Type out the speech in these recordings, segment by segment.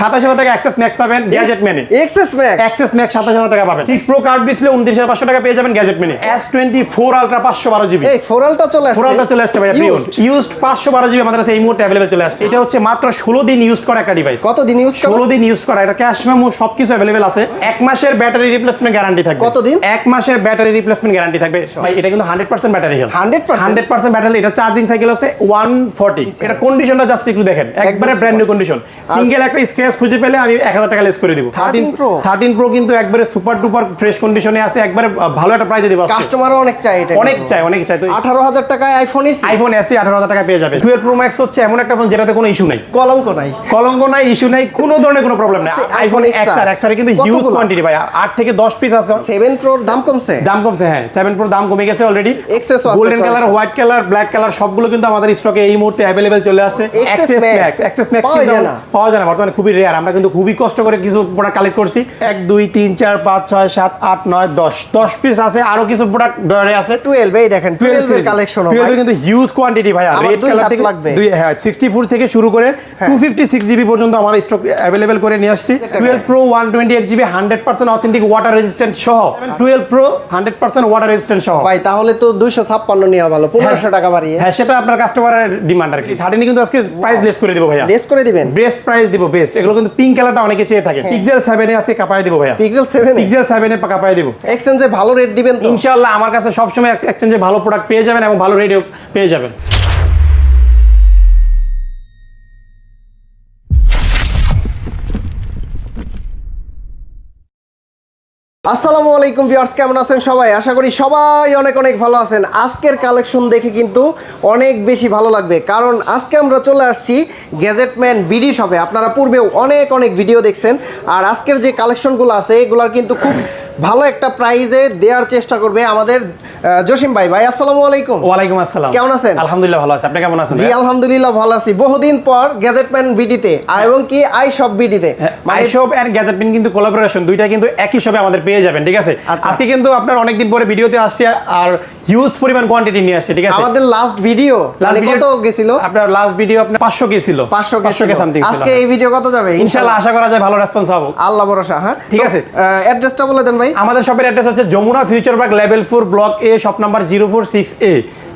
সাতাশ হাজার টাকা অ্যাক্সেস ম্যাক্স পাবেন গ্যাজেট মেনে এক্সেস ম্যাক্স অ্যাক্সেস ম্যাক্স সাতাশ হাজার টাকা পাবেন। সিক্স প্রো কার্ড ডিসপ্লে উনত্রিশ হাজার পাঁচশো টাকা পেয়ে যাবেন গ্যাজেট মেনে এস টোয়েন্টি ফোর আলট্রা পাঁচশো বারো জিবি এই ফোরালটা চলে আসছে। ফোরালটা চলে আসছে ভাই ইউজড পাঁচশো বারো জিবি আমাদের কাছে এই মুহূর্তে অ্যাভেলেবেল চলে আসছে। এটা হচ্ছে মাত্র ষোলো দিন ইউজ করা একটা ডিভাইস কত দিন ইউজ ষোলো দিন ইউজ করা। এটা ক্যাশ মেমো সবকিছু অ্যাভেলেবেল আছে। এক মাসের ব্যাটারি রিপ্লেসমেন্ট গ্যারান্টি থাকবে। কতদিন? এক মাসের ব্যাটারি রিপ্লেসমেন্ট গ্যারান্টি থাকবে। ভাই এটা কিন্তু hundred percent battery health 100% hundred percent battery এটা চার্জিং সাইকেল আছে ওয়ান ফর্টি এটা কন্ডিশনটা জাস্ট একটু দেখেন। একবারে ব্র্যান্ড নিউ কন্ডিশন সিঙ্গেল একটা স্ক্র্যাচ খুঁজে পেলে আমি এক হাজার টাকা লেস করে দিব। 13 Pro? থার্টিন প্রো কিন্তু একবারে সুপার ডুপার ফ্রেশ কন্ডিশনে আছে একবারে ভালো একটা প্রাইসে দিব। কাস্টমারও অনেক চাই এটা অনেক চাই অনেক চাই তো আঠারো হাজার টাকায় আইফোন এসি? আইফোন এসি আঠারো হাজার টাকা পেয়ে যাবে। টুয়েলভ প্রো ম্যাক্স হচ্ছে এমন একটা ফোন যেটাতে কোনো ইস্যু নাই। কলঙ্ক নাই। কলঙ্ক নাই ইস্যু নাই কোনো ধরনের কোনো প্রবলেম নাই। আইফোন এক্স আর এক্স আর কিন্তু হিউজ? কোয়ান্টিটি ভাই। আট থেকে দশ পিস আছে। সেভেন প্রোর দাম কমছে? দাম কমছে হ্যাঁ। সেভেন প্রো দাম কমে গেছে already XS golden colour white colour black colour সবগুলো কিন্তু আমাদের স্টকে এই মুহূর্তে অ্যাভেলেবেল চলে আসছে। এক্সেস। ম্যাক্স এক্সেস ম্যাক্স কিন্তু পাওয়া যায় না। বর্তমানে খুবই রেয়ার আমরা কিন্তু খুবই কষ্ট করে কিছু প্রোডাক্ট কালেক্ট করছি। এক দুই তিন চার পাঁচ ছয় সাত আট নয় দশ। দশ পিস আছে আরও কিছু প্রোডাক্ট আছে। টুয়েলভ এই দেখেন টুয়েলভ এর কালেকশন টুয়েলভ কিন্তু হিউজ কোয়ান্টিটি ভাই রেড কালার থেকে লাগবে। দুই হ্যাঁ সিক্সটি ফোর থেকে শুরু করে টু ফিফটি সিক্স জিবি পর্যন্ত আমার স্টক অ্যাভেলেবেল করে নিয়ে আসছি। Twelve pro one twenty eight GB hundred percent authentic water resistant সহ। Twelve pro hundred percent water resistant সহ। ভাই তাহলে তো দুইশো ছাপ্পান্ন নেওয়া ভালো পনেরোশো টাকা বাড়িয়ে। হ্যাঁ সেটা আপনার কাস্টমারের ডিমান্ড আর কি। থার্টিনে কিন্তু আজকে প্রাইস লেস করে দিব ভাইয়া। লেস করে দিবেন? বেস্ট প্রাইস দিব বেস্ট এগুলো কিন্তু পিঙ্ক কালারটা অনেকে চেয়ে থাকে। পিক্সেল 7 এ আজকে কাপায় দেব ভাইয়া। পিক্সেল সেভেন পিক্সেল 7 এ কাপায় দেব। এক্সচেঞ্জে ভালো রেট দিবেন তো? ইনশাআল্লাহ আমার কাছে সবসময় এক্সচেঞ্জে ভালো প্রোডাক্ট পেয়ে যাবেন এবং ভালো রেডিও পেয়ে যাবেন। আসসালামু আলাইকুম ভিউয়ার্স, কেমন আছেন সবাই? আশা করি সবাই অনেক অনেক ভালো আছেন। আজকের কালেকশন দেখে কিন্তু অনেক বেশি ভালো লাগবে। কারণ আজকে আমরা চলে আসছি গ্যাজেটম্যান বিডি শপে আপনারা পূর্বেও অনেক অনেক ভিডিও দেখছেন। আর আজকের যে কালেকশনগুলো আছে, এগুলার কিন্তু খুব ভালো একটা প্রাইজে দেওয়ার চেষ্টা করবে আমাদের জসিম ভাই। ভাই আসসালামু আলাইকুম। ওয়ালাইকুম আসসালাম। কেমন আছেন? আলহামদুলিল্লাহ ভালো আছে। আপনি কেমন আছেন জি আলহামদুলিল্লাহ ভালো আছি। বহুদিন পর গ্যাজেটম্যান বিডিতে আর এবং কি আই সব বিডিতে মানে আইশপ এন্ড গ্যাজেট পিন কিন্তু কোলাবোরেশন দুইটা কিন্তু একই সবে আমাদের পেয়ে যাবেন ঠিক আছে? আচ্ছা। আজকে কিন্তু আপনার অনেকদিন পরে ভিডিওতে আসছে আর হিউজ পরিমাণ কোয়ান্টিটি নিয়ে আসছে ঠিক আছে? আমাদের লাস্ট ভিডিও মানে কত গেছিল? আপনার লাস্ট ভিডিও আপনার 500 কে ছিল 500 500 কে সামথিং আজকে এই ভিডিও কত যাবে? ইনশাআল্লাহ আশা করা যায় ভালো রেসপন্স পাবো। আল্লাহ ভরসা হ্যাঁ? ঠিক আছে। অ্যাড্রেসটা বলে দেন ভাই? আমাদের শপের অ্যাড্রেস হচ্ছে Jamuna future park level four block A shop number zero four six A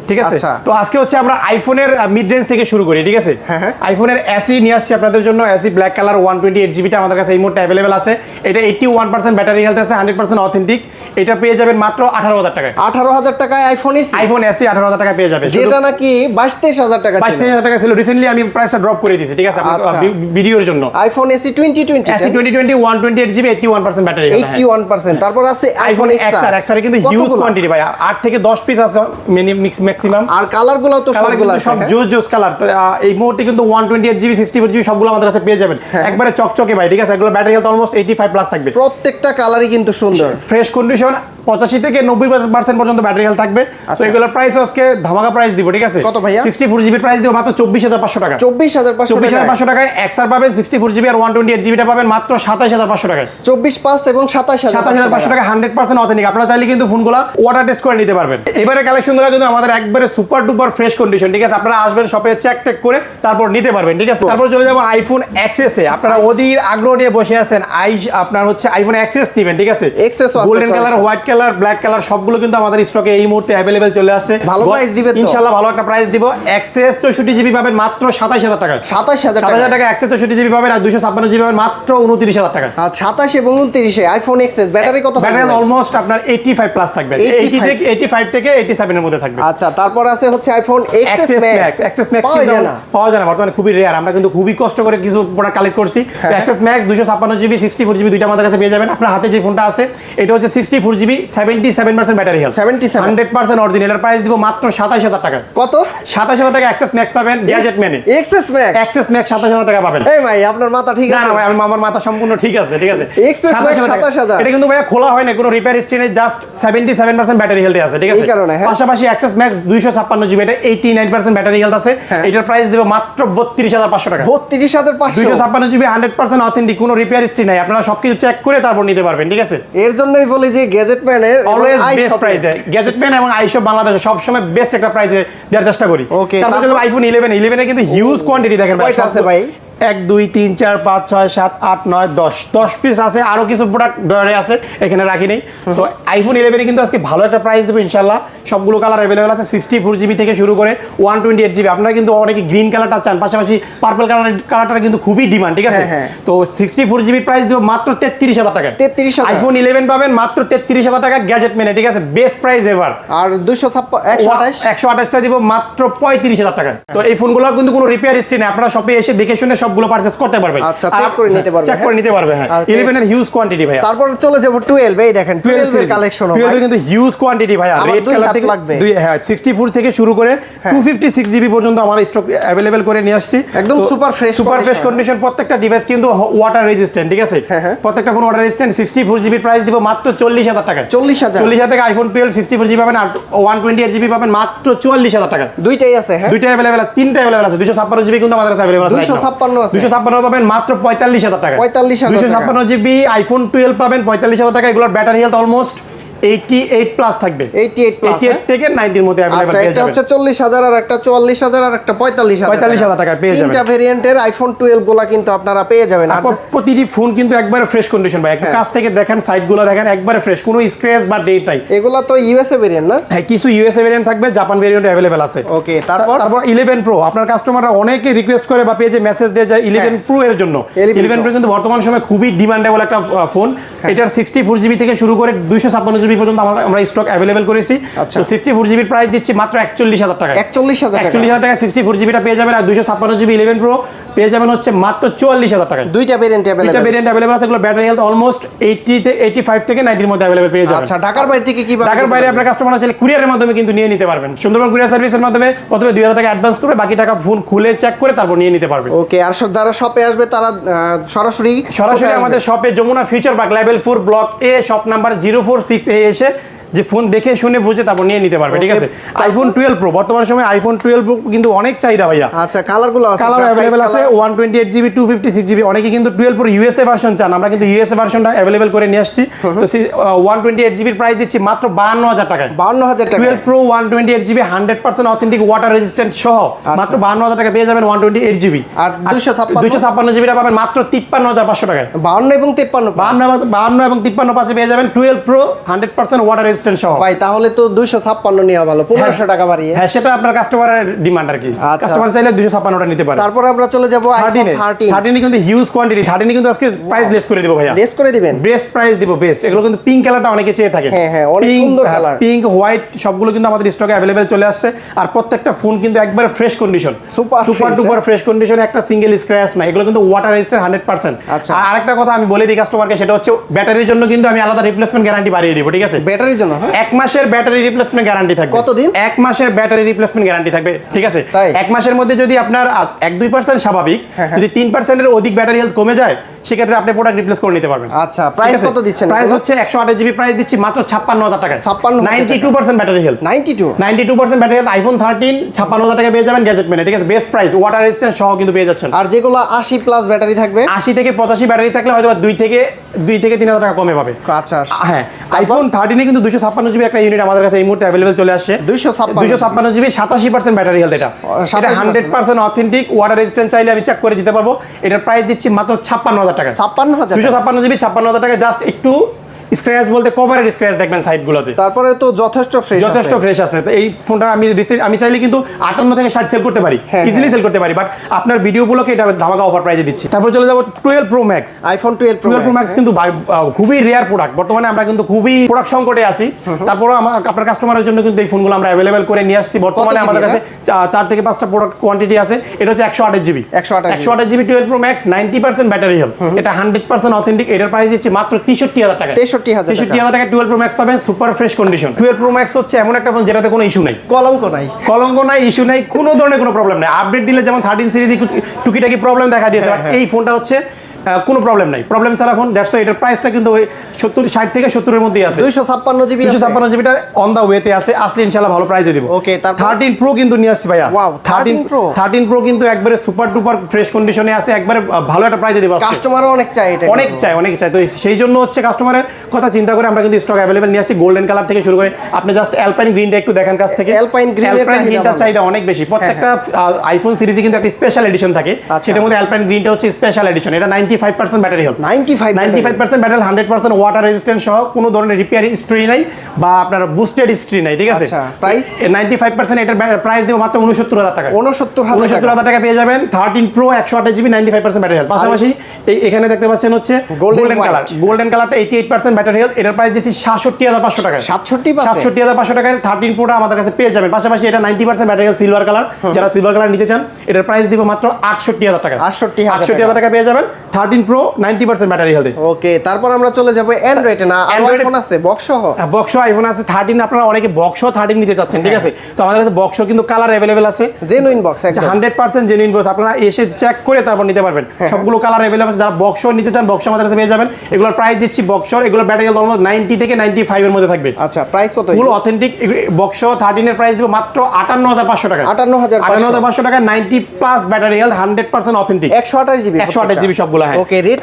ঠিক আছে? আচ্ছা। তো আজকে হচ্ছে আমরা আইফোনের মিড রেঞ্জ থেকে শুরু করি ঠিক আছে? হ্যাঁ, হ্যাঁ। আইফোনের এসি নিয়ে আসছি আপনাদের জন্য SE black colour one twenty eight জিবিটা আমাদের কাছে এই মুহূর্তে অ্যাভেলেবেল আছে। এটা eighty one percent battery health আছে হান্ড্রেড পার্সেন্ট অথেন্টিক এটা পেয়ে যাবেন মাত্র আঠারো হাজার টাকায়। আঠারো হাজার টাকায় আইফোন এসি? আইফোন এসি আঠারো হাজার টাকা পেয়ে যাবে যেটা নাকি বাইশ তেইশ হাজার টাকা বাইশ ছিল হাজার টাকা ছিল। রিসেন্টলি আমি প্রাইসটা ড্রপ করে দিয়েছি ঠিক আছে? আচ্ছা। ভিডিওর জন্য। IPhone SE twenty twenty SE twenty twenty one twenty eight GB eighty one percent battery eighty one percent তারপর আছে আইফোন আইফোন এক্স আর এক্স আর কিন্তু হিউজ কোয়ান্টিটি ভাই আট থেকে দশ পিস আছে মিক্স ম্যাক্সিমাম আর কালারগুলো তো কালার সবগুলো সব? জোস জোস কালার এই মুহূর্তে কিন্তু one twenty eight GB sixty four GB সবগুলো আমাদের কাছে পেয়ে যাবেন। হ্যাঁ। একবারে চকচকে ভাই ঠিক আছে? এগুলো battery health almost eighty five plus থাকবে। প্রত্যেকটা কালারই কিন্তু সুন্দর। ফ্রেশ কন্ডিশন পঁচাশি থেকে নব্বই পার্সেন্ট পর্যন্ত ব্যাটারি হেলথ থাকবে। তো আচ্ছা। এগুলোর প্রাইস আজকে ধামাকা প্রাইস দিব ঠিক আছে? কত ভাইয়া? সিক্সটি ফোর জিবির প্রাইস দিব মাত্র চব্বিশ হাজার পাঁচশো টাকা চব্বিশ হাজার পাঁচশো চব্বিশ হাজার টাকা পাঁচশো টাকায়। এক্সআর পাবেন সিক্সটি ফোর জিবি আর ওয়ান টোয়েন্টি এইট জিবিটা পাবেন মাত্র সাতাশ হাজার পাঁচশো টাকায়। চব্বিশ পাঁচ এবং সাতাশ সাতাশ হাজার পাঁচশো টাকা হান্ড্রেড পার্সেন্ট অথেন্টিক আপনারা চাইলে কিন্তু ফোনগুলো ওয়াটার টেস্ট করে নিতে পারবেন। এবারে কালেকশনগুলো কিন্তু আমাদের একবারে সুপার ডুপার ফ্রেশ কন্ডিশন ঠিক আছে? আপনারা আসবেন শপে চেক টেক করে তারপর নিতে পারবেন ঠিক আছে? তারপর চলে যাব আইফোন এক্সেসে আপনারা অধীর আগ্রহ নিয়ে বসে আছেন আই আপনার হচ্ছে আইফোন এক্সেস নেবেন ঠিক আছে? আছে golden colour white colour black colour সবগুলো কিন্তু আমাদের স্টকে এই মুহূর্তে অ্যাভেলেবেল চলে আসছে। ভালো price দিবে ভালো একটা প্রাইস দিব। এক্সেস চৌষট্টি জিবি পাবেন মাত্র সাতাশ হাজার টাকা সাতাশ হাজার টাকা এক্সেস চৌষট্টি জিবি পাবেন আর দুশো ছাপ্পান্ন জিবি পাবেন মাত্র উনত্রিশ হাজার টাকা আর সাতাশ এবং উনত্রিশে আইফোন এক্সএস ব্যাটারি কত থাকবে? ব্যাটারি অলমোস্ট আপনার 85 প্লাস থাকবে। 85 80 থেকে 85 থেকে 87 এর মধ্যে থাকবে। আচ্ছা তারপর আছে হচ্ছে iPhone XS max max XS max না। পাওয়া যায় না বর্তমানে খুবই রেয়ার আমরা কিন্তু খুবই কষ্ট করে কিছু প্রোডাক্ট কালেক্ট করছি। হ্যাঁ। ম্যাক্স 256 জিবি 64 জিবি দুইটা আমাদের কাছে পেয়ে যাবেন। আপনার হাতে যে ফোনটা আছে এটা হচ্ছে 64 GB 77% battery health 77 100% original price দিব মাত্র 27000 টাকা। কত? 27000 টাকা অ্যাক্সেস ম্যাক্স পাবেন গ্যাজেট মেনে এক্সএস ম্যাক্স অ্যাক্সেস ম্যাক্স 27000 টাকা পাবেন। এই ভাই আপনার মাথা ঠিক আছে না ভাই আমার মাথা সম্পূর্ণ ঠিক আছে ঠিক আছে। Excess max 27,000 এটা কিন্তু ভাইয়া খোলা হয় না কোনো রিপেয়ার স্ক্রিনে জাস্ট 77% ব্যাটারি হেলথ আছে ঠিক আছে? হ্যাঁ। পাশাপাশি অ্যাক্সেস ম্যাক্স 256 জিবি এটা 89% ব্যাটারি হেলথ আছে। হ্যাঁ। এটার প্রাইস দেব মাত্র 32500 টাকা। বত্রিশ হাজার পাঁচশো। 256 জিবি 100% অথেন্টিক কোনো রিপেয়ার স্ক্রিন নাই। আপনারা সবকিছু চেক করে তারপর নিতে পারবেন ঠিক আছে? এর জন্যই বলি যে গ্যাজেট ম্যানের অলওয়েজ বেস্ট প্রাইস দেয়। গ্যাজেট ম্যান এবং আইশো বাংলাদেশে সবসময় বেস্ট একটা প্রাইসে দেওয়ার চেষ্টা করি। Okay, তারপর আইফোন 11 11 এ কিন্তু হিউজ কোয়ান্টিটি দেখেন ভাই? এক দুই তিন চার পাঁচ ছয় সাত আট নয় দশ। দশ পিস আছে আরও কিছু প্রোডাক্ট ডয়ারে আছে এখানে রাখি নেই। সো আইফোন ইলেভেনে কিন্তু আজকে ভালো একটা প্রাইস দেবো ইনশাল্লাহ সবগুলো কালার অ্যাভেলেবেল আছে সিক্সটি ফোর জিবি থেকে শুরু করে ওয়ান টোয়েন্টি এইট জিবি আপনারা কিন্তু অনেকে গ্রিন কালারটা চান পাশাপাশি পার্পল কালার কালারটা কিন্তু খুবই ডিমান্ড ঠিক আছে? হ্যাঁ, হ্যাঁ। তো সিক্সটি ফোর জিবি প্রাইস দেবো মাত্র তেত্রিশ হাজার টাকা তেত্রিশ আইফোন ইলেভেন পাবেন মাত্র তেত্রিশ হাজার টাকা গ্যাজেট মেনে ঠিক আছে? বেস্ট প্রাইস এভার আর দুশো একশো আঠাশ? একশো আঠাশটা দিব মাত্র পঁয়ত্রিশ হাজার টাকা তো এই ফোনগুলো কিন্তু কোনো রিপেয়ার হিস্ট্রি নেই। আপনারা শপে এসে দেখে শুনে সবগুলো পারচেজ করতে পারবেন। আচ্ছা, check করে নিতে পারবে, চেক করে হ্যাঁ? নিতে পারবে হ্যাঁ। আচ্ছা। ইলেভেনের হিউজ কোয়ান্টিটি ভাইয়া। তারপর চলে যাব টুয়েলভ এই দেখেন টুয়েলভ এর কালেকশন টুয়েলভ কিন্তু হিউজ কোয়ান্টিটি ভাইয়া। আমার রেড কালার থেকে লাগবে। দুই হ্যাঁ সিক্সটি ফোর থেকে শুরু করে টু ফিফটি সিক্স জিবি পর্যন্ত আমার স্টক অ্যাভেলেবেল করে নিয়ে আসছি। একদম super fresh super fresh condition প্রত্যেকটা ডিভাইস কিন্তু ওয়াটার রেজিস্ট্যান্ট ঠিক আছে? হ্যাঁ, হ্যাঁ। প্রত্যেকটা phone water resistant sixty four GB price দিব মাত্র চল্লিশ হাজার টাকা চল্লিশ হাজার। চল্লিশ হাজার টাকা iPhone twelve sixty four GB পাবেন আর ওয়ান টোয়েন্টি এইট জিবি পাবেন মাত্র চুয়াল্লিশ হাজার টাকা দুইটাই আছে হ্যাঁ? দুইটা অ্যাভেলেবেল আছে তিনটা অ্যাভেলেবেল আছে দুশো ছাপ্পান্ন জিবি কিন্তু আমাদের কাছে অ্যাভেলেবেল আছে 256 আছে। দুশো ছাপ্পান্ন পাবেন মাত্র পঁয়তাল্লিশ হাজার টাকা 45,000 দুশো ছাপান্ন ছাপ্পান্ন জিবি আইফোন টুয়েলভ পাবেন পঁয়তাল্লিশ হাজার টাকা এগুলোর battery health almost eighty eight plus থাকবে। 88 plus, এইটি এইট হ্যাঁ? মধ্যে আচ্ছা পেয়ে একটা যাবেন। হচ্ছে চল্লিশ হাজার আর একটা চুয়াল্লিশ হাজার আর একটা পঁয়তাল্লিশ হাজার 45,000 টাকায় পেয়ে যাবেন। তিনটা ভেরিয়েন্টের আইফোনগুলা কিন্তু আপনারা পেয়ে যাবেন। আর প্রতিটি ফোন কিন্তু একবারে ফ্রেশ কন্ডিশন ভাই। একটু হ্যাঁ। কাছ থেকে দেখেন সাইডগুলো দেখেন একবারে ফ্রেশ কোনো স্ক্র্যাচ বা ডেট নাই। এগুলা তো ইউএসএ ভেরিয়েন্ট না? হ্যাঁ কিছু ইউএসএ ভেরিয়েন্ট থাকবে জাপান ভেরিয়েন্ট আছে। ওকে তারপর? তারপর ইলেভেন প্রো আপনার কাস্টমাররা অনেকে রিকোয়েস্ট করে বা পেজে মেসেজ দিয়ে যায় ইলেভেন প্রো এর জন্য। 11 ইলেভেন প্রো কিন্তু বর্তমান সময় খুবই ডিমান্ডেবল একটা ফোন হ্যাঁ। এটার সিক্সটি ফোর জিবি থেকে শুরু করে দুইশো ছাপ্পান্ন জিবি পর্যন্ত আমরা আমরা স্টক অ্যাভেলেবেল করেছি। আচ্ছা। তো সিক্সটি ফোর জিবির প্রাইস দিচ্ছি মাত্র একচল্লিশ হাজার টাকা একচল্লিশ হাজার একচল্লিশ হাজার টাকা সিক্সটি ফোর জিবিটা পেয়ে যাবেন আর দুইশো ছাপ্পান্ন জিবি ইলেভেন প্রো পেয়ে যাবেন হচ্ছে মাত্র চুয়াল্লিশ হাজার টাকা দুইটা ভেরিয়েন্ট দুইটা ভেরিয়েন্ট অ্যাভেলেবল আছে এগুলো battery health almost eighty eighty five থেকে নাইনটির মধ্যে অ্যাভেলেবল পেয়ে যাবেন। আচ্ছা ঢাকার বাইরে থেকে কি ঢাকার বাইরে আপনার কাস্টমার চাইলে কুরিয়ারের মাধ্যমে কিন্তু নিয়ে নিতে পারবেন। সুন্দরবন কুরিয়ার সার্ভিসের মাধ্যমে প্রথমে দুই হাজার টাকা অ্যাডভান্স করে বাকি টাকা ফোন খুলে চেক করে তারপর নিয়ে নিতে পারবেন ওকে আর যারা শপে আসবে তারা সরাসরি সরাসরি আমাদের শপে Jamuna future park level four block A shop number zero four six A এসে যে ফোন দেখে শুনে বুঝে তারপর নিয়ে নিতে পারবে ঠিক আছে? আইফোন টুয়েলভ প্রো বর্তমান সময় আইফোন টুয়েলভ প্রো কিন্তু অনেক চাহিদা ভাইয়া। আচ্ছা কালারগুলো আছে কালার অ্যাভেলেবেল আছে। One twenty eight GB two fifty six GB অনেকে কিন্তু টুয়েলভ প্রো ইউএসএ ভার্সন চান আমরা কিন্তু ইউএসএ ভার্সনটা অ্যাভেলেবেল করে নিয়ে আসছি। তো ওয়ান টোয়েন্টি এইট জিবির প্রাইস দিচ্ছি মাত্র বান্ন হাজার টাকায়। বাউন্ন হাজার টাকা twelve pro one twenty eight GB hundred percent authentic water resistant সহ মাত্র বান্ন হাজার টাকা পেয়ে যাবেন ওয়ান টোয়েন্টি এইট জিবি আর 256 দুইশো ছাপ্পান্ন জিবিটা পাবেন মাত্র তিপ্পান্ন হাজার পাঁচশো টাকায়। বাউন্ন এবং তেপ্পান্ন। বাহান্ন এবং তিপ্পান্ন পাশে পেয়ে যাবেন twelve pro hundred percent water resistant সহ। ভাই তাহলে তো দুইশো ছাপ্পান্ন নেওয়া ভালো পনেরোশো টাকা বাড়িয়ে। হ্যাঁ সেটা আপনার কাস্টমারের ডিমান্ড আর কি। আচ্ছা। কাস্টমার চাইলে দুশো ছাপ্পান্নটা নিতে পারে। তারপর আমরা চলে যাব আইফোন কিন্তু হিউজ কোয়ান্টিটি থার্টিনে কিন্তু আজকে প্রাইস লেস করে দেবো ভাইয়া। লেস করে দিবেন? বেস্ট প্রাইস দিব বেস্ট এগুলো কিন্তু পিঙ্ক কালারটা অনেকে চেয়ে থাকে হ্যাঁ, হ্যাঁ, অনেক সুন্দর colour। পিঙ্ক হোয়াইট সবগুলো কিন্তু আমাদের স্টকে চলে আসছে। আর প্রত্যেকটা ফোন কিন্তু একবারে fresh condition Super super duper fresh condition একটা সিঙ্গেল স্ক্র্যাচ না এগুলো কিন্তু ওয়াটার পার্সেন্ট আচ্ছা। আর আরেকটা কথা আমি বলে দিই কাস্টমারকে সেটা হচ্ছে ব্যাটারির জন্য কিন্তু আমি আলাদা রিপ্লেসমেন্ট গ্যারান্টি বাড়িয়ে দিব ঠিক আছে? ব্যাটারির জন্য হ্যাঁ এক মাসের ব্যাটারি রিপ্লেসমেন্ট গ্যারান্টি থাকবে কতদিন? এক মাসের ব্যাটারি রিপ্লেসমেন্ট গ্যারান্টি থাকবে ঠিক আছে এক মাসের মধ্যে যদি আপনার এক দুই পার্সেন্ট স্বাভাবিক হ্যাঁ, হ্যাঁ। যদি তিন পার্সেন্টের অধিক ব্যাটারি হেলথ কমে যায় সেক্ষেত্রে আপনি প্রোডাক্ট রিপ্লেস করে নিতে পারবেন। আচ্ছা প্রাইস কত দিচ্ছেন প্রাইস হচ্ছে একশো আঠাশ জিবি প্রাইস দিচ্ছি মাত্র ছাপ্পান্ন হাজার টাকা 56,000 ninety two percent battery health ninety two ninety two percent battery health iPhone thirteen ছাপ্পান্ন হাজার টাকা পেয়ে যাবেন গ্যাজেট মেনে ঠিক আছে? বেস্ট প্রাইস ওয়াটার রেজিস্ট্যান্ট সহ কিন্তু পেয়ে যাচ্ছেন। আর যেগুলো আশি প্লাস ব্যাটারি থাকবে? আশি থেকে পঁচাশি ব্যাটারি থাকলে হয়তো দুই থেকে দুই থেকে তিন হাজার টাকা কমে পাবে। আচ্ছা হ্যাঁ আইফোন থার্টিনে কিন্তু দুশো ছাপ্পান্ন জিবি একটা ইউনিট আমাদের কাছে এই মুহূর্তে অ্যাভেলেবেল চলে আসছে। 256 দুশো ছাপ্পান্ন জিবি সাতাশি পার্সেন্ট ব্যাটারি হেলথ এটা। এটা hundred percent authentic water resistant চাইলে আমি চেক করে দিতে পারব। এটার প্রাইস দিচ্ছি মাত্র ছাপ্পান্ন হাজার টাকা ছাপ্পান্ন হাজার দুশো ছাপ্পান্ন জিবি ছাপ্পান্ন হাজার টাকা জাস্ট একটু স্ক্র্যাচ বলতে কভারের স্ক্র্যাচ দেখবেন সাইডগুলোতে তারপরে তো যথেষ্ট ফ্রেশ যথেষ্ট ফ্রেশ আছে। তো এই ফোনটা আমি আমি চাইলে কিন্তু আটান্ন থেকে ষাট সেল করতে পারি। হ্যাঁ, ইজিলি হ্যাঁ। সেল করতে পারি। বাট আপনার ভিডিওগুলোকে এটা ধামাকা অফার প্রাইজে দিচ্ছি। তারপর চলে যাব twelve pro max iPhone twelve twelve pro max কিন্তু খুবই রেয়ার প্রোডাক্ট বর্তমানে আমরা কিন্তু খুবই প্রোডাক্ট সংকটে আছি। তারপরও আমার আপনার কাস্টমারের জন্য কিন্তু এই ফোনগুলো আমরা অ্যাভেলেবেল করে নিয়ে আসছি। বর্তমানে আমাদের কাছে চার থেকে পাঁচটা প্রোডাক্ট কোয়ান্টিটি আছে। এটা হচ্ছে একশো আঠাশ জিবি 128 একশো আঠাশ GB twelve pro max ninety percent battery health এটা হান্ড্রেড পার্সেন্ট অথেন্টিক এটার প্রাইস দিচ্ছি মাত্র তেষট্টি হাজার টাকা 63,000 টাকা। তেষট্টি হাজার টাকা টুয়েলভ প্রো ম্যাক্স পাবেন super fresh condition twelve pro max হচ্ছে এমন একটা ফোন যেটাতে কোনো ইস্যু নাই। কলঙ্ক নাই। কলঙ্ক নাই ইস্যু নাই কোনো ধরনের কোনো প্রবলেম নাই। আপডেট দিলে যেমন থার্টিন সিরিজ টুকিটাকি প্রবলেম দেখা দিয়েছে। হ্যাঁ, but এই ফোনটা হচ্ছে কোনো প্রবলেম নাই। প্রবলেম ছাড়া ফোন দ্যাটস এটার প্রাইসটা কিন্তু ওই সত্তর ষাট থেকে সত্তরের মধ্যেই আছে। দুইশো ছাপ্পান্ন জিবি দুশো ছাপ্পান্ন জিবিটা অন দ্য ওয়েতে আছে আসলে ইনশাল্লাহ ভালো প্রাইসে দিব। Okay, তারপর? থার্টিন প্রো কিন্তু নিয়ে আসছি ভাইয়া। 13 Pro? থার্টিন প্রো কিন্তু একবারে সুপার ডুপার ফ্রেশ কন্ডিশনে আছে একবারে ভালো একটা প্রাইসে দিব কাস্টমারও অনেক চাই এটা অনেক চাই অনেক চাই তো সেই জন্য হচ্ছে কাস্টমারের কথা চিন্তা করে আমরা কিন্তু স্টক অ্যাভেলেবেল নিয়ে আসছি। গোল্ডেন কালার থেকে শুরু করে আপনি জাস্ট অ্যালপাইন গ্রিনটা একটু দেখেন কাছ থেকে। Green এর অ্যালপাইন গ্রিনটা। চাহিদা অনেক বেশি। প্রত্যেকটা আইফোন সিরিজে কিন্তু একটা স্পেশাল এডিশন থাকে। আচ্ছা। সেটার মধ্যে অ্যালপাইন গ্রিনটা হচ্ছে স্পেশাল এডিশন এটা ninety five percent battery health ninety five ninety five percent battery hundred percent water resistant সহ কোনো ধরনের রিপেয়ার হিস্ট্রি নাই বা আপনার বুস্টেড হিস্ট্রি নাই ঠিক আছে? price? নাইনটি ফাইভ পার্সেন্ট এটার প্রাইস দেবো মাত্র উনসত্তর হাজার টাকা। উনসত্তর উনসত্তর হাজার টাকা পেয়ে যাবেন থার্টিন প্রো একশো আঠাশ GB ninety five percent battery health পাশাপাশি এখানে দেখতে পাচ্ছেন হচ্ছে গোল্ডেন কালার গোল্ডেন কালারটা eighty eight percent battery health এটার প্রাইস দিচ্ছি সাতষট্টি হাজার পাঁচশো টাকা সাতষট্টি? সাতষট্টি হাজার পাঁচশো টাকায় থার্টিন প্রোটা আমাদের কাছে পেয়ে যাবেন। পাশাপাশি এটা ninety percent battery health silver colour যারা সিলভার কালার নিতে চান এটার প্রাইস দিব মাত্র আটষট্টি হাজার টাকা 68,000 আটষট্টি হাজার টাকা। পেয়ে যাবেন। Thirteen pro ninety percent battery হেলথে okay তারপর আমরা চলে যাব অ্যান্ড্রয়েডে না অ্যান্ড্রয়েড ফোন আছে বক্স সহ? বক্স আইফোন আছে। থার্টিন আপনারা অনেকে বক্স থার্টিন নিতে চাচ্ছেন ঠিক আছে? তো আমাদের কাছে বক্স কিন্তু কালার অ্যাভেলেবেল আছে। জেনুইন বক্স একদম। হান্ড্রেড পার্সেন্ট জেনুইন বক্স আপনারা এসে চেক করে তারপর নিতে পারবেন। হ্যাঁ, সবগুলো কালার অ্যাভেলেবল আছে। যারা বক্স নিতে চান বক্স আমাদের কাছে পেয়ে যাবেন। এগুলোর প্রাইস দিচ্ছি বক্সর এগুলো ব্যাটারি অলমোস্ট নাইনটি থেকে নাইনটি ফাইভের মধ্যে থাকবে। আচ্ছা প্রাইস কত ফুল অথেন্টিক বক্স থার্টিনের প্রাইস দিব মাত্র আটান্ন হাজার পাঁচশো টাকা। 58,500 আটান্ন হাজার পাঁচশো টাকা ninety plus battery health hundred percent authentic একশো আঠাশ জিবি একশো আঠাশ জিবি সবগুলো হ্যাঁ। ওকে রেড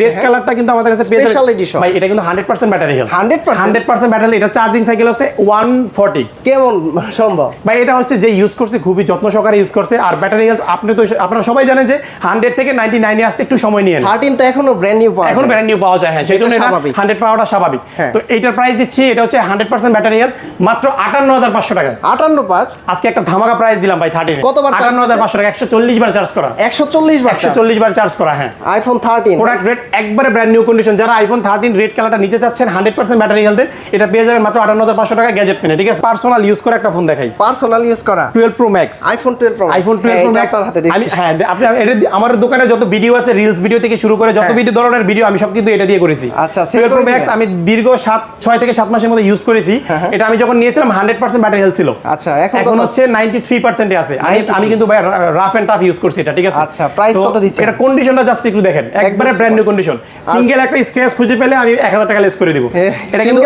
রেড কালারটা কিন্তু আমাদের কাছে যাবেন। edition। ভাই এটা কিন্তু hundred percent battery health 100% hundred percent battery এটা চার্জিং সাইকেল আছে ওয়ান ফর্টি কেমন সম্ভব? ভাই এটা হচ্ছে যে ইউজ করছে খুবই যত্ন সহকারে ইউজ করছে। আর ব্যাটারি হেলথ আপনি তো আপনারা সবাই জানেন যে হান্ড্রেড থেকে নাইনটি নাইনে আসতে একটু সময় নিয়ে নেন। থার্টিন তো এখনও ব্র্যান্ড নিউ পাওয়া এখন ব্র্যান্ড নিউ পাওয়া যায় হ্যাঁ সেই জন্য এটা এটা স্বাভাবিক। হান্ড্রেড পাওয়াটা স্বাভাবিক। হ্যাঁ। তো এইটার প্রাইস দিচ্ছি এটা হচ্ছে হান্ড্রেড পার্সেন্ট ব্যাটারি হেলথ মাত্র আটান্ন হাজার পাঁচশো টাকা আটান্ন পাঁচ আজকে একটা ধামাকা প্রাইস দিলাম ভাই থার্টিন কতবার charge আটান্ন হাজার পাঁচশো টাকা একশো চল্লিশ বার চার্জ করা। একশো চল্লিশ বার একশো চল্লিশ বার চার্জ করা হ্যাঁ। আইফোন থার্টিন প্রোডাক্ট রেট একবারে ব্র্যান্ড নিউ কন্ডিশন যারা আইফোন থার্টিন রেড কালারটা নিতে চাচ্ছেন হান্ড্রেড পার্সেন্ট ব্যাটারি হেলথে এটা পেয়ে যাবেন মাত্র আটান্ন হাজার পাঁচশো টাকা গ্যাজেট পেনে ঠিক আছে? পার্সোনাল ইউজ করে একটা ফোন দেখাই। পার্সোনাল ইউজ করা। Twelve pro max iPhone twelve pro iPhone twelve pro max আমি হ্যাঁ আপনি এটা আমার দোকানে যত ভিডিও আছে রিলস ভিডিও থেকে শুরু করে যত হ্যাঁ। ভিডিও ধরনের ভিডিও আমি সব কিন্তু এটা দিয়ে করেছি। আচ্ছা, টুয়েলভ প্রো ম্যাক্স? আমি দীর্ঘ সাত ছয় থেকে সাত মাসের মধ্যে ইউজ করেছি। হ্যাঁ। এটা আমি যখন নিয়েছিলাম হান্ড্রেড পার্সেন্ট ব্যাটারি হেলথ ছিল। আচ্ছা, এখন? হচ্ছে নাইনটি থ্রি পার্সেন্টে আছে। আমি 93 আমি কিন্তু ভাই রাফ এন্ড টাফ ইউজ করছি এটা ঠিক আছে? আচ্ছা, price তো কত দিচ্ছেন? এটা কন্ডিশনটা জাস্ট একটু দেখেন একবারে ব্র্যান্ড নিউ কন্ডিশন সিঙ্গেল একটা স্ক্র্যাচ খুঁজে পেলে আমি এক হাজার টাকা লেস করে দিব। হ্যাঁ, এটা কিন্তু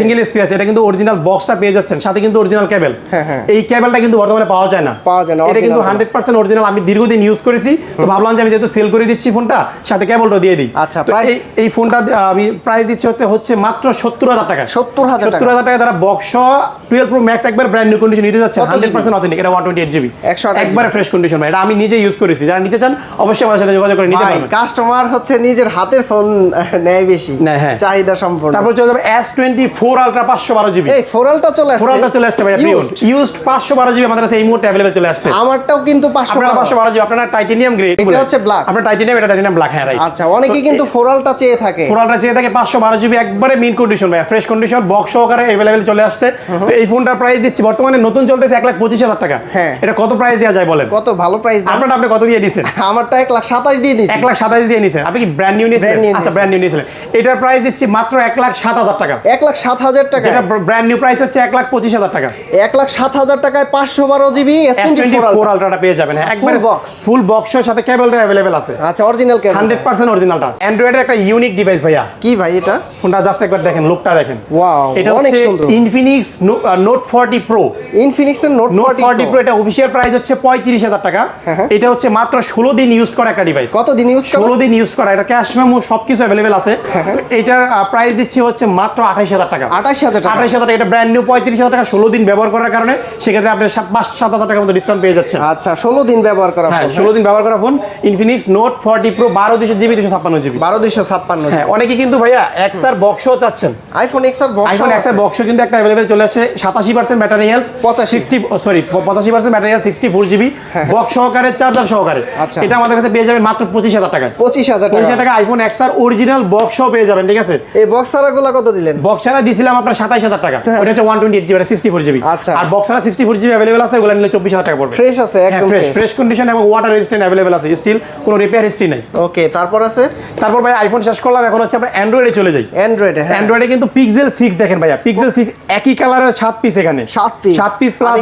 সিঙ্গেল স্ক্র্যাচ এটা কিন্তু অরিজিনাল বক্সটা পেয়ে যাচ্ছেন সাথে কিন্তু অরিজিনাল কেবল হ্যাঁ, হ্যাঁ। এই কেবলটা কিন্তু বর্তমানে পাওয়া যায় না। পাওয়া যায় না, এটা কিন্তু হান্ড্রেড পার্সেন্ট অরিজিনাল আমি দীর্ঘদিন ইউজ করেছি তো ভাবলাম যে আমি যেহেতু সেল করে দিচ্ছি ফোনটা সাথে কেবলটা দিয়ে দিই। আচ্ছা, এই এই ফোনটা আমি প্রাইস দিচ্ছি হচ্ছে হচ্ছে মাত্র সত্তর হাজার টাকা। 70,000 টাকা। সত্তর হাজার টাকা তারা বক্স টুয়েলভ প্রো ম্যাক্স একবার ব্র্যান্ড নিউ কন্ডিশন নিতে যাচ্ছে হান্ড্রেড? পার্সেন্ট অথেন্টিক এটা ওয়ান টোয়েন্টি এইট জিবি 128 একবারে ফ্রেশ কন্ডিশন এটা আমি নিজে ইউজ করেছি যারা নিতে চান অবশ্যই আমার সাথে যোগাযোগ করে নিতে পারবেন। কাস্টমার হচ্ছে নিজের হাতের ফোন নেয় বেশি হ্যাঁ। চাহিদা সম্পূর্ণ তারপর চলে যাবে এস টোয়েন্টি ফোর আলট্রা পাঁচশো বারো জিবি। এই ফোরালটা চলে আসছে। ফোরালটা চলে আসছে ভাই ইউজড পাঁচশো বারো জিবি আমাদের কাছে এই মুহূর্তে অ্যাভেলেবল চলে আসছে। আমারটাও কিন্তু পাঁচশো পাঁচশো বারো জিবি আপনারা টাইটেনিয়াম গ্রেড এটা হচ্ছে black। আপনার টাইটেনিয়াম এটা টাইটেনিয়াম ব্ল্যাক হ্যাঁ আচ্ছা অনেকেই কিন্তু ফোর ফোরালটা চেয়ে থাকে। ফোর ফোরালটা চেয়ে থাকে পাঁচশো বারো জিবি একবারে মিন কন্ডিশন ভাই ফ্রেশ কন্ডিশন বক্স সহকারে অ্যাভেলেবেল চলে আসছে। তো এই ফোনটার প্রাইস দিচ্ছি বর্তমানে নতুন চলতেছে এক লাখ পঁচিশ হাজার টাকা। হ্যাঁ। এটা কত প্রাইস দেওয়া যায় বলেন? কত ভালো প্রাইস আপনারটা আপনি কত দিয়ে দিচ্ছেন? আমারটা এক লাখ সাতাশ দিয়ে দিচ্ছি। এক লাখ সাতাশ দিয়ে নিয়েছেন আপনি কি ব্র্যান্ড নিউ নিয়েছিলেন? আচ্ছা ব্র্যান্ড নিউ নিয়েছিলেন। এটার প্রাইস দিচ্ছি মাত্র এক লাখ সাত হাজার টাকা। এক লাখ সাত হাজার টাকা। যেটা ব্র্যান্ড নিউ প্রাইস হচ্ছে এক লাখ পঁচিশ হাজার টাকা। এক লাখ সাত হাজার টাকায় পাঁচশো বারো জিবি ফোর আলট্রাটা পেয়ে যাবেন। হ্যাঁ একবারে box। ফুল বক্সের সাথে কেবলটা অ্যাভেলেবেল আছে। আচ্ছা অরিজিনাল হান্ড্রেড পার্সেন্ট অরিজিনালটা অ্যান্ড্রয়েডের একটা ইউনিক ডিভাইস ভাইয়া। কি ভাই এটা? ফোনটা জাস্ট একবার দেখেন লুকটা দেখেন। ওয়াও এটা অনেক হচ্ছে সুন্দর। Infinix note forty pro ইনফিনিক্সের note note forty forty pro এটা অফিসিয়াল প্রাইস হচ্ছে পঁয়ত্রিশ হাজার টাকা। হ্যাঁ, হ্যাঁ। এটা হচ্ছে মাত্র ষোলো দিন ইউজ করা একটা ডিভাইস কত দিন ইউজ ষোলো দিন ইউজ করা এটা ক্যাশ মেমো সব কিছু অ্যাভেলেবেল আছে। হ্যাঁ, তো এটার প্রাইস দিচ্ছি হচ্ছে মাত্র আঠাইশ হাজার টাকা। আঠাশ হাজার টাকা। আঠাইশ হাজার টাকা এটা ব্র্যান্ড নিউ পঁয়ত্রিশ হাজার টাকা ষোলো দিন ব্যবহার করার কারণে সেক্ষেত্রে আপনি পাঁচ সাত হাজার টাকার মতো ডিসকাউন্ট পেয়ে যাচ্ছেন। আচ্ছা ষোলো দিন ব্যবহার করা হ্যাঁ ষোলো দিন ব্যবহার করা phone Infinix note forty pro বারো দুশো জিবি দুশো ছাপ্পান্ন জিবি বারো দুইশো ছাপ্পান্ন হ্যাঁ অনেকে কিন্তু ভাইয়া এক্সার বক্সও চাচ্ছেন। আইফোন এক্স আর বক্স আইফোন এক্সের বক্স কিন্তু একটা অ্যাভেলেবেল চলে আসছে সাতাশি percent battery health 85 sixty sorry পঁচাশি percent battery health sixty four GB box সহকারে চার্জার সহকারে। আচ্ছা। এটা আমাদের কাছে পেয়ে যাবেন মাত্র পঁচিশ হাজার টাকায় পঁচিশ হাজার পঁচিশ টাকা আইফোন এক্সার অরিজিনাল বক্সও পেয়ে যাবেন ঠিক আছে? এই বক্সগুলা কত দিলেন? বক্স ছাড়া দিয়েছিলাম আপনার সাতাইশ হাজার টাকা। ওটা হচ্ছে one twenty eight GB sixty four GB আচ্ছা। আর বক্স ছাড়া সিক্সটি ফোর জিবি অ্যাভেলেবেল আছে ওগুলো নিলে চব্বিশ হাজার টাকা পড়বে। ফ্রেশ আছে একদম ফ্রেশ ফ্রেশ কন্ডিশন এবং ওয়াটার রেজিস্ট্যান্ট অ্যাভেলেবেল আছে স্টিল কোনো রিপেয়ার হিস্ট্রি নাই। ওকে তারপর আছে? তারপর ভাই আইফোন শেষ করলাম এখন হচ্ছে আমরা অ্যান্ড্রয়েডে চলে যাই। অ্যান্ড্রয়েডে হ্যাঁ। অ্যান্ড্রয়েডে কিন্তু পিক্সেল সিক্স দেখেন ভাইয়া পিক্সেল সিক্স একই কালারের সাত পিস এখানে। সাত piece? সাত পিস প্লাস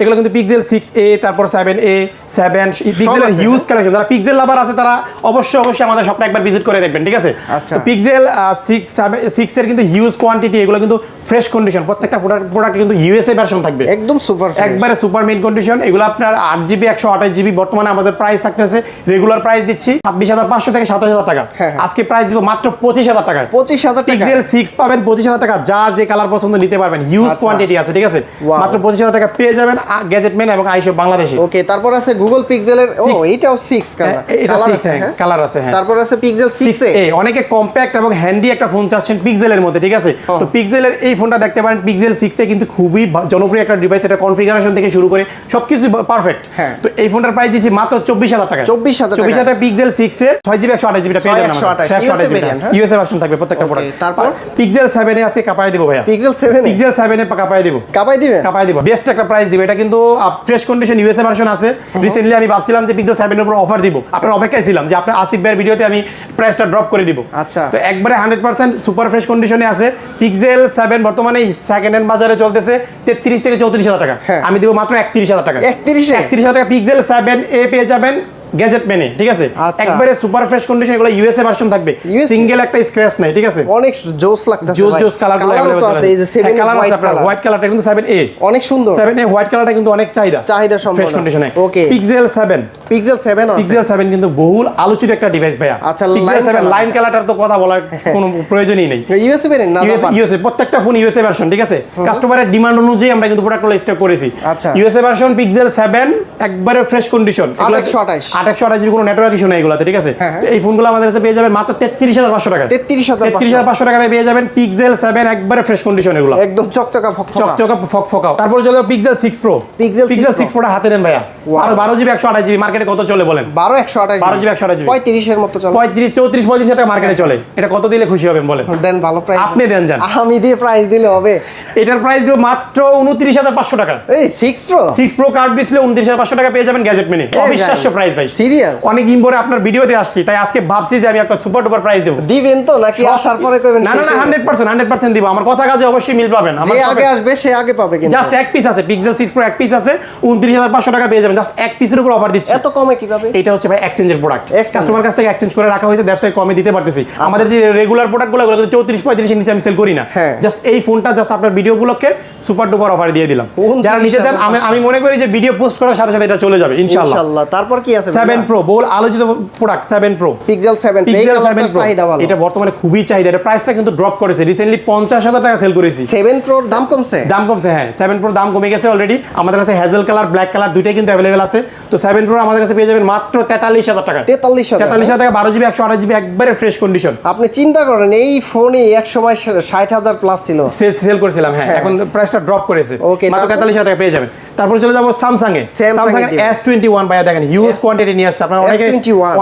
এগুলো? কিন্তু পিক্সেল সিক্স এ তারপর সেভেন এ সেভেন পিক্সেলের হিউজ কালেকশন যারা পিক্সেল লাভার আছে তারা অবশ্যই অবশ্যই অবশ্যই আমাদের শপটা একবার ভিজিট করে দেখবেন ঠিক আছে? আচ্ছা। পিক্সেল সিক্স সিক্স এর কিন্তু হিউজ কোয়ান্টিটি এগুলো কিন্তু ফ্রেশ কন্ডিশন প্রত্যেকটা প্রোডাক্ট কিন্তু ইউএসএ ভার্সন থাকবে। একদম সুপার একবারে সুপার মেইন কন্ডিশন এগুলো আপনার আট জিবি একশো আঠাশ জিবি বর্তমানে আমাদের প্রাইস থাকতেছে রেগুলার প্রাইস দিচ্ছি ছাব্বিশ হাজার পাঁচশো থেকে সাতাশ হাজার টাকা। হ্যাঁ, হ্যাঁ। আজকে প্রাইস দিব মাত্র পঁচিশ হাজার টাকায়। পঁচিশ হাজার টাকা। পিক্সেল সিক্স পাবেন পঁচিশ হাজার টাকা যার যে কালার পছন্দ নিতে পারবেন হিউজ আচ্ছা। কোয়ান্টিটি আছে ঠিক আছে? মাত্র পঁচিশ হাজার টাকা পেয়ে যাবেন গ্যাজেট ম্যান এবং আইশো বাংলাদেশে ওকে তারপর আছে গুগল পিক্সেলের ও। এটাও সিক্স কালার এটা সিক্স হ্যাঁ কালার আছে হ্যাঁ। তারপর আছে পিক্সেল সিক্স এ এ অনেকে কম্প্যাক্ট এবং হ্যান্ডি একটা ফোন চাচ্ছেন পিক্সেলের মধ্যে ঠিক আছে? তো পিক্সেলের এই ফোনটা দেখতে পারেন পিক্সেল সিক্স এ কিন্তু খুবই জনপ্রিয় একটা ডিভাইস এটা কনফিগারেশন থেকে শুরু করে সবকিছু পারফেক্ট হ্যাঁ। তো এই ফোনটার প্রাইস দিচ্ছি মাত্র চব্বিশ হাজার টাকা। 24,000 চব্বিশ হাজার পিক্সেল সিক্স এ ছয় জিবি একশো পেয়ে যাবেন 128 USA variant, হ্যাঁ? ইউএসএ ভার্সন থাকবে প্রত্যেকটা প্রোডাক্ট তারপর? পিক্সেল সেভেন এ আজকে কাপায় দিব ভাইয়া। পিক্সেল সেভেন পিক্সেল সেভেন এ কাপায় দিব। কাপাই দিবেন? কাপায় দিব। বেস্ট একটা প্রাইস দিব। এটা কিন্তু ফ্রেশ কন্ডিশন ইউএসএ ভার্সন আছে। রিসেন্টলি আমি ভাবছিলাম যে পিক্সেল সেভেন এর উপর অফার দিব। আপনার অপেক্ষায় ছিলাম যে আপনার আসিফ ভাইয়ের ভিডিওতে আমি প্রাইসটা ড্রপ করে দিব আচ্ছা। তো একবারে হান্ড্রেড পার্সেন্ট সুপার ফ্রেশ কন্ডিশনে আছে পিক্সেল সেভেন বর্তমানে সেকেন্ড হ্যান্ড বাজারে চলতেছে তেত্রিশ থেকে চৌত্রিশ হাজার টাকা হ্যাঁ। আমি দিব মাত্র একত্রিশ হাজার টাকা 31 এ? একত্রিশ হাজার টাকা পিক্সেল সেভেন এ পেয়ে যাবেন গ্যাজেট মেনে ঠিক আছে? আচ্ছা। একবারে সুপার ফ্রেশ কন্ডিশন এগুলো ইউএসএ ভার্সন থাকবে। সিঙ্গেল একটা স্ক্র্যাচ নাই ঠিক আছে? অনেক জোস লাগতেছে জোস জোস কালারগুলো আছে এই যে সেভেন কালার আছে আপনার। হোয়াইট কালারটা কিন্তু সেভেন এ অনেক সুন্দর। সেভেন এ হোয়াইট কালারটা কিন্তু অনেক চাহিদা। চাহিদা সম্পন্ন। ফ্রেশ কন্ডিশনে Okay. Pixel seven Pixel seven আছে। পিক্সেল সেভেন কিন্তু বহুল আলোচিত একটা ডিভাইস ভাইয়া। আচ্ছা, Pixel line seven color। Line কালারটার তো কথা বলার কোনো প্রয়োজনই নেই। ইউএসএ ভেরিয়েন্ট না ইউএসএ প্রত্যেকটা ফোন ইউএসএ ভার্সন ঠিক আছে? কাস্টমারের ডিমান্ড অনুযায়ী আমরা কিন্তু প্রোডাক্টগুলো স্টক করেছি। আচ্ছা। ইউএসএ ভার্সন পিক্সেল সেভেন একবারে ফ্রেশ কন্ডিশন 828 আঠাশশো আঠাশ কোনো নেটওয়ার্ক ইস্যু নেই এগুলোতে ঠিক আছে? হ্যাঁ, হ্যাঁ। এই ফোনগুলো আমাদের কাছে পেয়ে যাবেন মাত্র তেত্রিশ হাজার পাঁচশো টাকা 33,500 তেত্রিশ হাজার পাঁচশো টাকা পেয়ে যাবেন পিক্সেল সেভেন একবারে ফ্রেশ কন্ডিশন এগুলো। একদম চকচকা চকচকা ফক ফকাও তারপর চলে Pixel six pro 6 Pixel six প্রোটা হাতে নেন ভাইয়া. আর বারো জিবি একশো আঠাশ জিবি মার্কেটে কত চলে বলেন? বারো একশো আঠাশ 12 GB 128 GB পঁয়ত্রিশের মতো চলে। পঁয়ত্রিশ চৌত্রিশ পঁয়ত্রিশ টাকা মার্কেটে চলে। এটা কত দিলে খুশি হবেন বলেন? দেন ভালো প্রাইস আপনি দেন যান। আমি দিয়ে প্রাইস দিলে হবে। এটার প্রাইস দিব মাত্র উনত্রিশ হাজার পাঁচশো টাকা। এই six pro six pro card display উনত্রিশ হাজার পাঁচশো টাকা পেয়ে যাবেন গ্যাজেট মেনে অবিশ্বাস্য প্রাইস ভাই। সিরিয়াস অনেক দিন পরে আপনার ভিডিওতে আসছি তাই আজকে ভাবছি যে আমি একটা সুপার ডুপার প্রাইস দেবো। দিবেন তো নাকি আসার পরে কইবেন না না না হান্ড্রেড পার্সেন্ট হান্ড্রেড পার্সেন্ট দিব। আমার কথা কাজে অবশ্যই মিল পাবেন। আমার আগে আসবে সে আগে পাবে কিন্তু। জাস্ট এক পিস আছে পিক্সেল সিক্স প্রো এক পিস আছে উনত্রিশ হাজার পাঁচশো টাকা পেয়ে যাবেন। জাস্ট এক পিসের উপর অফার দিচ্ছি। এত কমে কীভাবে? এটা হচ্ছে ভাই এক্সচেঞ্জের প্রোডাক্ট কাস্টমার কাছ থেকে এক্সচেঞ্জ করে রাখা হয়েছে দ্যাটস কমে দিতে পারতেছি। আমাদের যে রেগুলার প্রোডাক্টগুলো ওগুলো কিন্তু চৌত্রিশ পঁয়ত্রিশের নিচে আমি সেল করি না। হ্যাঁ। জাস্ট এই ফোনটা জাস্ট আপনার ভিডিওগুলোকে সুপার ডুপার অফার দিয়ে দিলাম। যারা নিতে চান আমি আমি মনে করি যে ভিডিও পোস্ট করার সাথে সাথে এটা চলে যাবে ইনশাআল্লাহ। তারপর কি আছে? সেভেন প্রো বহুল আলোচিত product seven pro Pixel 7 Pixel seven pro চাহিদা ভালো। এটা বর্তমানে খুবই চাহিদা। এটা প্রাইসটা কিন্তু ড্রপ করেছে। রিসেন্টলি পঞ্চাশ হাজার টাকা সেল করেছি। 7 প্রোর দাম কমছে? দাম কমছে হ্যাঁ। সেভেন প্রো দাম কমে গেছে অলরেডি আমাদের কাছে হ্যাজেল কালার ব্ল্যাক কালার দুইটাই কিন্তু অ্যাভেলেবেল আছে। তো সেভেন প্রো আমাদের কাছে পেয়ে যাবেন মাত্র তেতাল্লিশ হাজার টাকা। 43000 তেতাল্লিশ হাজার টাকা বারো জিবি একশো আঠাশ জিবি একবারে ফ্রেশ কন্ডিশন আপনি চিন্তা করেন এই ফোনই এক সময় ষাট হাজার প্লাস ছিল। সেল সেল করেছিলাম হ্যাঁ। হ্যাঁ। এখন প্রাইসটা ড্রপ করেছে। মাত্র তারপর? তেতাল্লিশ হাজার টাকা পেয়ে যাবেন। তারপর চলে যাব স্যামসাং এ Samsung স্যামসাং এর এর দিকে। এস টোয়েন্টি ওয়ান ভাইয়া দেখেন হিউজ কোয়ান্টিটি নিয়ে আসছে। আপনারা অনেকে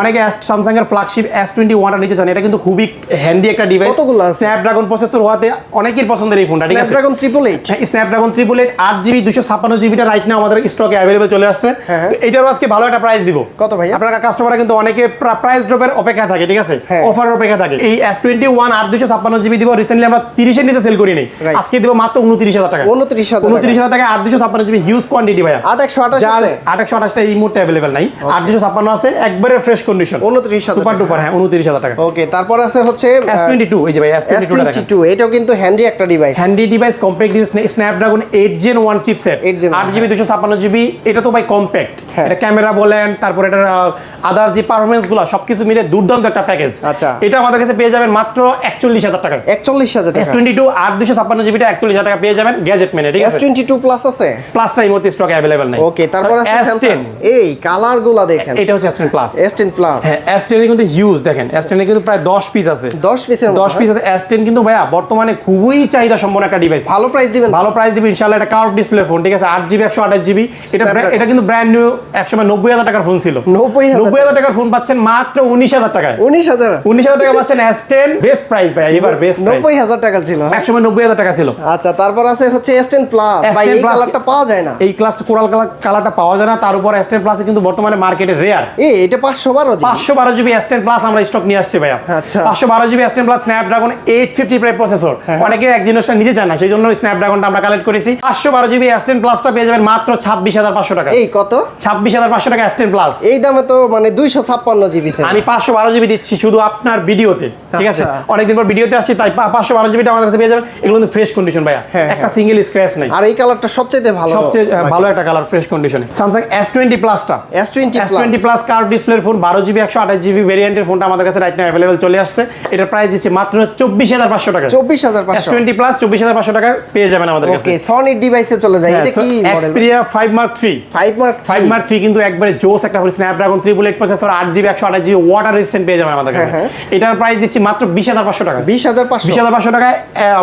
অনেকে স্যামসাং এর ফ্ল্যাগশিপ এস টোয়েন্টি ওয়ানটা নিতে চান এটা কিন্তু খুবই হ্যান্ডি একটা ডিভাইস স্ন্যাপড্রাগন প্রসেসর হওয়াতে অনেকের পছন্দের এই ফোনটা ঠিক আছে? Snapdragon triple eight Snapdragon triple eight আট জিবি দুশো ছাপ্পান্ন জিবিটা রাইট না আমাদের স্টকে অ্যাভেলেবল চলে আসছে। হ্যাঁ। এটারও আজকে ভালো একটা প্রাইস দিব। কত ভাইয়া? আপনার কাস্টমাররা কিন্তু অনেকে প্রাইস ড্রপের অপেক্ষা থাকে ঠিক আছে? হ্যাঁ। অফারের অপেক্ষা থাকে। এই এস টোয়েন্টি ওয়ান আট দুশো ছাপ্পান্ন জিবি দিব রিসেন্টলি আমরা তিরিশের নিচে সেল করি নাই. আজকে দিব মাত্র উনত্রিশ হাজার টাকা। 29,000 উনত্রিশ হাজার টাকা আট দুশো ছাপ্পান্ন জিবি হিউজ কোয়ান্টিটি ভাইয়া। আট একশো আঠাশ আছে। আঠাশটা এই মুহূর্তে অ্যাভেলেবেল নাই। আট দুশো ছাপ্পান্ন আছে একবারে ফ্রেশ কন্ডিশন 29,000 সুপার ডুপার হ্যাঁ উনত্রিশ হাজার টাকা। ওকে তারপর আছে হচ্ছে এস টোয়েন্টি টু এই যে ভাই এস টোয়েন্টি টু এটাও কিন্তু হ্যান্ডি একটা device handy device compact Snapdragon eight gen one chipset 8 আট জিবি দুশো ছাপ্পান্ন জিবি এটা তো ভাই কম্প্যাক্ট হ্যাঁ। এটা ক্যামেরা বলেন তারপর এটার আদার যে পারফরমেন্সগুলো সবকিছু মিলে দুর্দান্ত একটা প্যাকেজ আচ্ছা। এটা আমাদের কাছে পেয়ে যাবেন মাত্র একচল্লিশ হাজার টাকা। একচল্লিশ হাজার এস টোয়েন্টি টু আট দুশো ছাপ্পান্ন জিবিটা একচল্লিশ হাজার টাকা পেয়ে যাবেন গ্যাজেট মেনে ঠিক এস আছে? টোয়েন্টি টু প্লাস আছে? প্লাসটা এই মুহূর্তে স্টকে অ্যাভেলেবেল নাই। ওকে তারপর আছে এই কালারগুলা দেখেন। এটা হচ্ছে S ten plus S ten plus হ্যাঁ কিন্তু হিউজ দেখেন। কিন্তু প্রায় দশ পিস আছে। দশ পিসের দশ পিস আছে। এস টেন কিন্তু ভাইয়া বর্তমানে খুবই চাহিদা সম্পন্ন একটা ডিভাইস ভালো প্রাইস দিবেন ভালো প্রাইস দিবে ইনশাল্লাহ এটা কার্ভ ডিসপ্লে ফোন ঠিক আছে? আট জিবি একশো আঠাশ জিবি এটা এটা কিন্তু ব্র্যান্ড নিউ একসময় নব্বই হাজার টাকার ফোন ছিল। 90,000 নব্বই হাজার টাকার ফোন পাচ্ছেন মাত্র উনিশ হাজার টাকায়। টাকা পাচ্ছেন এস টেন বেস্ট প্রাইস ভাই এবার বেস্ট প্রাইস টাকা ছিল হ্যাঁ? একসময় নব্বই হাজার টাকা ছিল। আচ্ছা তারপর আছে হচ্ছে এস টেন প্লাস S10 ভাই এই কালারটা পাওয়া যায় না। এই ক্লাস কোরাল কালার কালারটা পাওয়া যায় না। তার উপর এস টেন প্লাসে কিন্তু বর্তমানে মার্কেটে মার্কেটে রেয়ার এ এটা পাঁচশো বারো পাঁচশো বারো জিবি এস টেন প্লাস আমরা স্টক নিয়ে আসছি ভাইয়া। আচ্ছা। পাঁচশো বারো GB S ten plus Snapdragon eight fifty প্রাই processor. অনেকে এক জিনিসটা নিতে চান না সেই জন্য স্ন্যাপড্রাগনটা আমরা কালেক্ট করেছি। পাঁচশো বারো জিবি এস টেন প্লাসটা পেয়ে যাবেন মাত্র ছাব্বিশ হাজার পাঁচশো টাকা। এই কত? ছাব্বিশ হাজার পাঁচশো টাকা এস টেন প্লাস এই দামে তো মানে দুইশো ছাপ্পান্ন জিবি আমি পাঁচশো বারো জিবি দিচ্ছি শুধু আপনার ভিডিওতে ঠিক আছে? আচ্ছা। অনেকদিন পর ভিডিওতে আসছি তাই পাঁচশো বারো জিবিটা আমাদের কাছে পেয়ে যাবেন। এগুলো কিন্তু ফ্রেশ কন্ডিশন ভাইয়া। হ্যাঁ, একটা। সিঙ্গেল স্ক্র্যাচ নাই। আর এই কালারটা সবচেয়ে ভালো। সবচেয়ে ভালো একটা কালার ফ্রেশ কন্ডিশনে স্যামসাং এস টোয়েন্টি প্লাসটা S twenty twenty plus curve ডিসপ্লের ফোন বারো জিবি একশো আঠাশ জিবি ভেরিয়েন্টের ফোনটা আমাদের কাছে রাইট নাও অ্যাভেলেবল চলে আসছে। এটার প্রাইস দিচ্ছে মাত্র চব্বিশ হাজার পাঁচশো টাকা। চব্বিশ হাজার পাঁচশো। টোয়েন্টি প্লাস চব্বিশ হাজার পাঁচশো টাকা পেয়ে যাবেন আমাদের কাছে। সনির ডিভাইসে চলে যায়। এটা কি Xperia five mark three five mark five mark three কিন্তু একবারে জোস একটা phone Snapdragon triple eight processor আট জিবি একশো আঠাশ জিবি ওয়াটার রেজিস্ট্যান্ট পেয়ে যাবেন আমাদের কাছে। হ্যাঁ, এটার প্রাইস দিচ্ছি মাত্র বিশ হাজার পাঁচশো টাকা। বিশ হাজার পাঁচশো। বিশ হাজার পাঁচশো টাকায়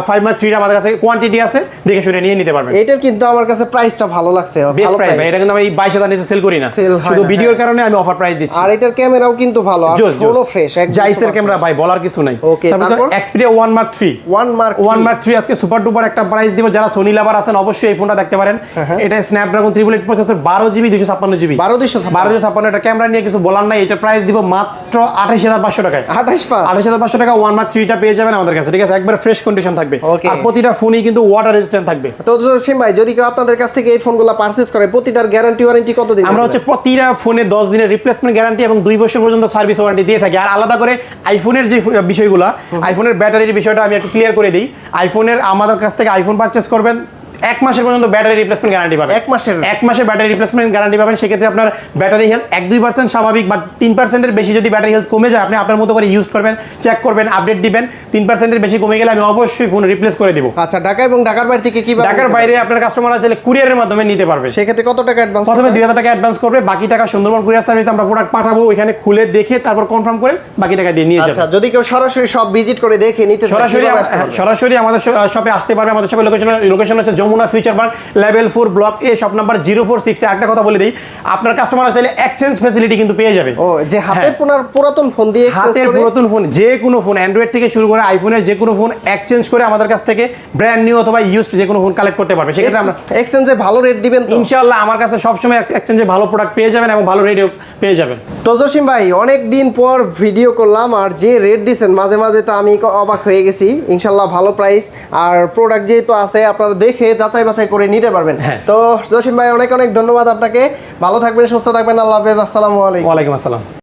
ফাইভ মার্ক থ্রিটা আমাদের কাছে কোয়ান্টিটি আছে দেখে শুনে নিয়ে নিতে পারবেন। এটার কিন্তু আমার কাছে প্রাইসটা ভালো লাগছে। বেস্ট প্রাইস এটা কিন্তু আমি এই বাইশ হাজার নিচে সেল করি না। হয় শুধু ভিডিওর হ্যাঁ। কারণে আমি অফার প্রাইস দিচ্ছি। আর এটার ক্যামেরাও কিন্তু ভালো আর ফোনও ফ্রেশ জাইসের ক্যামেরা ভাই বলার কিছু নাই। তারপর? Xperia one mark three one mark one mark three আজকে সুপার ডুপার একটা প্রাইস দিব। যারা সোনি লাভার আছেন অবশ্যই এই ফোনটা দেখতে পারেন। হ্যাঁ, এটা স্ন্যাপড্রাগন ত্রিপুল এইট প্রসেসর বারো জিবি দুশো ছাপ্পান্ন জিবি বারো দুইশো বারো দুশো ছাপ্পান্ন এটা ক্যামেরা নিয়ে কিছু বলার নাই। এটা প্রাইস দিব মাত্র আঠাশ হাজার পাঁচশো টাকায়। আঠাশ পাঁচ। আঠাশ হাজার পাঁচশো টাকা ওয়ান মার্ক থ্রিটা পেয়ে যাবেন আমাদের কাছে ঠিক আছে? একবার ফ্রেশ কন্ডিশন থাকবে। আর প্রতিটা ফোনই কিন্তু ওয়াটার রেজিস্ট্যান্ট থাকবে। তো জসিম ভাই যদি কেউ আপনাদের কাছ থেকে এই ফোনগুলো পারচেজ করে প্রতিটার গ্যারান্টি ওয়ারেন্টি কত দিন আমরা হচ্ছে প্রতিটা ফোনে দশ দিনের রিপ্লেসমেন্ট গ্যারান্টি এবং দুই বছর পর্যন্ত সার্ভিস ওয়ারেন্টি দিয়ে থাকে। আর আলাদা করে আইফোনের যে বিষয়গুলো আইফোনের ব্যাটারির বিষয়টা আমি একটু ক্লিয়ার করে দিই। আইফোনের আমাদের কাছ থেকে আইফোন পারচেস করবেন এক মাসের পর্যন্ত ব্যাটারি রিপ্লেসমেন্ট গ্যারান্টি পাবেন এক মাসের? এক মাসের ব্যাটারি রিপ্লেসমেন্ট গ্যারান্টি পাবেন সেক্ষেত্রে আপনার ব্যাটারি হেলথ এক দুই পার্সেন্ট স্বাভাবিক বা তিন পার্সেন্টের বেশি যদি ব্যাটারি হেলথ কমে যায় আপনি আপনার মতো করে ইউজ করবেন চেক করবেন আপডেট দিবেন তিন পার্সেন্টের বেশি কমে গেলে আমি অবশ্যই ফোন রিপ্লেস করে দিব আচ্ছা ঢাকা এবং ঢাকার বাইরে থেকে কীভাবে ঢাকার বাইরে আপনার কাস্টমাররা চাইলে কুরিয়ারের মাধ্যমে নিতে পারবে? সেক্ষেত্রে কত টাকা অ্যাডভান্স প্রথমে দুই হাজার টাকা অ্যাডভান্স করবে বাকি টাকা সুন্দরবন কুরিয়ার সার্ভিস আমরা প্রোডাক্ট পাঠাবো ওইখানে খুলে দেখে তারপর কনফার্ম করে বাকি টাকা দিয়ে নিয়ে আচ্ছা যাবে যদি কেউ সরাসরি সব ভিজিট করে দেখে নিতে সরাসরি পারবে? সরাসরি আমাদের শপে আসতে পারবে আমাদের শপে লোকেশন লোকেশন হচ্ছে Jamuna future park level four block A shop number zero four six একটা কথা বলে দিই। আপনার কাস্টমার চাইলে এক্সচেঞ্জ ফেসিলিটি কিন্তু পেয়ে যাবে। ও যে হাতের হ্যাঁ। পুনার পুরাতন ফোন দিয়ে হাতের পুরাতন ফোন যে কোনো ফোন অ্যান্ড্রয়েড থেকে শুরু করে আইফোনের যে কোনো ফোন এক্সচেঞ্জ করে আমাদের কাছ থেকে ব্র্যান্ড নিউ অথবা ইউজড যে কোনো ফোন কালেক্ট করতে পারবে। সেক্ষেত্রে আমরা এক্সচেঞ্জে ভালো রেট দিবেন ইনশাআল্লাহ আমার কাছে সবসময় এক্সচেঞ্জে ভালো প্রোডাক্ট পেয়ে যাবেন এবং ভালো রেডিও পেয়ে যাবেন। তো জসিম ভাই অনেক দিন পর ভিডিও করলাম আর যে রেট দিছেন মাঝে মাঝে তো আমি অবাক হয়ে গেছি। ইনশাল্লাহ ভালো প্রাইস আর প্রোডাক্ট যেহেতু আছে আপনারা দেখে যাচাই বাছাই করে নিতে পারবেন। হ্যাঁ। তো জসিম ভাই অনেক অনেক ধন্যবাদ আপনাকে। ভালো থাকবেন সুস্থ থাকবেন। আল্লাহ হাফেজ। আসসালামু আলাইকুম। ওয়ালাইকুম আসসালাম।